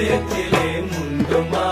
முல்லேற்றிலே முண்டுமா